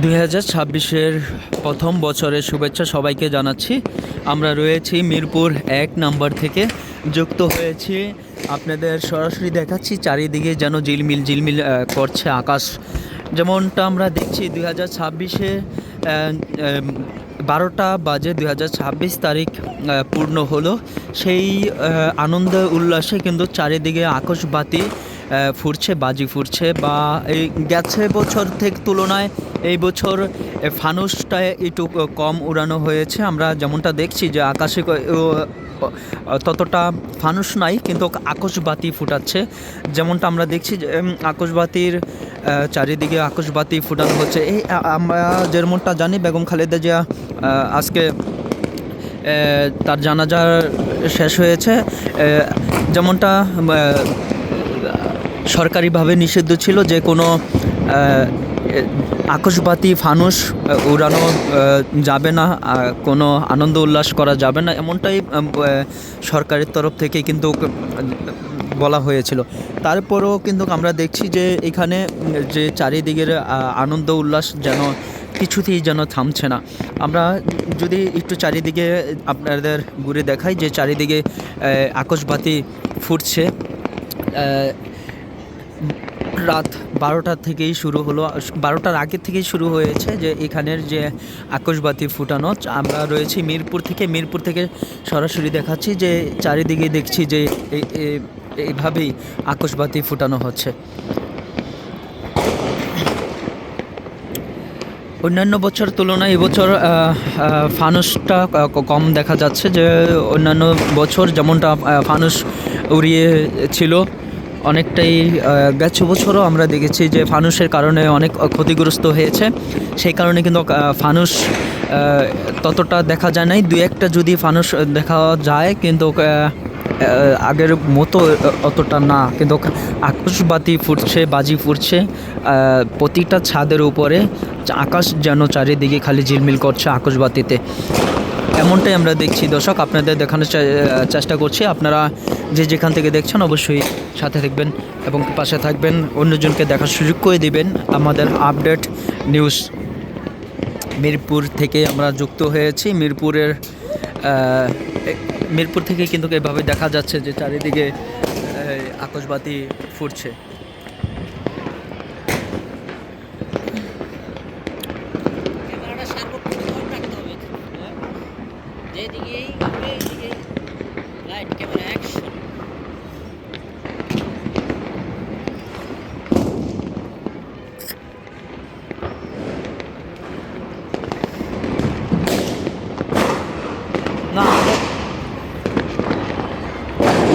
দুই হাজার ছাব্বিশের প্রথম বছরের শুভেচ্ছা সবাইকে জানাচ্ছি। আমরা রয়েছি মিরপুর এক নাম্বার থেকে যুক্ত হয়েছি। আপনাদের সরাসরি দেখাচ্ছি, চারিদিকে যেন ঝিলমিল ঝিলমিল করছে আকাশ। যেমনটা আমরা দেখছি, দুই হাজার ছাব্বিশে বারোটা বাজে দুই হাজার ছাব্বিশ তারিখ পূর্ণ হলো। সেই আনন্দ উল্লাসে কিন্তু চারিদিকে আকাশবাতি ফুটছে, বাজি ফুটছে বা এই গেছে বছর থেকে তুলনায় এই বছর ফানুসটা একটু কম উড়ানো হয়েছে। আমরা যেমনটা দেখছি যে আকাশে ততটা ফানুস নাই, কিন্তু আকাশবাতি ফুটাচ্ছে। যেমনটা আমরা দেখছি যে আকাশবাতির চারিদিকে আকাশবাতি ফুটানো হচ্ছে। এই আমরা যেমনটা জানি, বেগম খালেদা জিয়া আজকে তার জানাজা শেষ হয়েছে। যেমনটা সরকারিভাবে নিষিদ্ধ ছিল যে কোনো আকাশবাতি, ফানুস উড়ানো যাবে না কোনো আনন্দ উল্লাস করা যাবে না, এমনটাই সরকারের তরফ থেকে কিন্তু বলা হয়েছিল। তারপরেও কিন্তু আমরা দেখছি যে এখানে যে চারিদিকের আনন্দ উল্লাস যেন কিছুতেই যেন থামছে না। আমরা যদি একটু চারিদিকে আপনাদের ঘুরে দেখাই যে চারিদিকে আকাশবাতি ফুটছে রাত বারোটা থেকেই শুরু হলো, বারোটার আগে থেকেই শুরু হয়েছে যে এখানের যে আকাশবাতি ফুটানো। আমরা রয়েছি মিরপুর থেকে মিরপুর থেকে সরাসরি দেখাচ্ছি যে চারিদিকে দেখছি যে এই- এই- এইভাবেই আকাশবাতি ফুটানো হচ্ছে। অন্যান্য বছর তুলনায় এবছর ফানুসটা কম দেখা যাচ্ছে যে অন্যান্য বছর যেমনটা ফানুস উড়িয়ে ছিল অনেকটাই গেছে বছরও আমরা দেখেছি যে ফানুসের কারণে অনেক ক্ষতিগ্রস্ত হয়েছে। সেই কারণে কিন্তু ফানুস ততটা দেখা যায় নাই। দু একটা যদি ফানুস দেখা যায়, কিন্তু আগের মতো অতটা না। কিন্তু আকাশবাতি ফুটছে, বাজি ফুটছে প্রতিটা ছাদের উপরে আকাশ যেন চারিদিকে খালি ঝিলমিল করছে আকাশবাতিতে। এমনটাই আমরা দেখছি। দর্শক, আপনাদের দেখানোর চেষ্টা করছি। আপনারা যে যেখান থেকে দেখছেন, অবশ্যই সাথে থাকবেন এবং পাশে থাকবেন। অন্যজনকে দেখার সুযোগ করে দিবেন। আমাদের আপডেট নিউজ মিরপুর থেকে আমরা যুক্ত হয়েছি। মিরপুরের মিরপুর থেকে কিন্তু এভাবে দেখা যাচ্ছে যে চারিদিকে আকাশবাতি ফুটছে।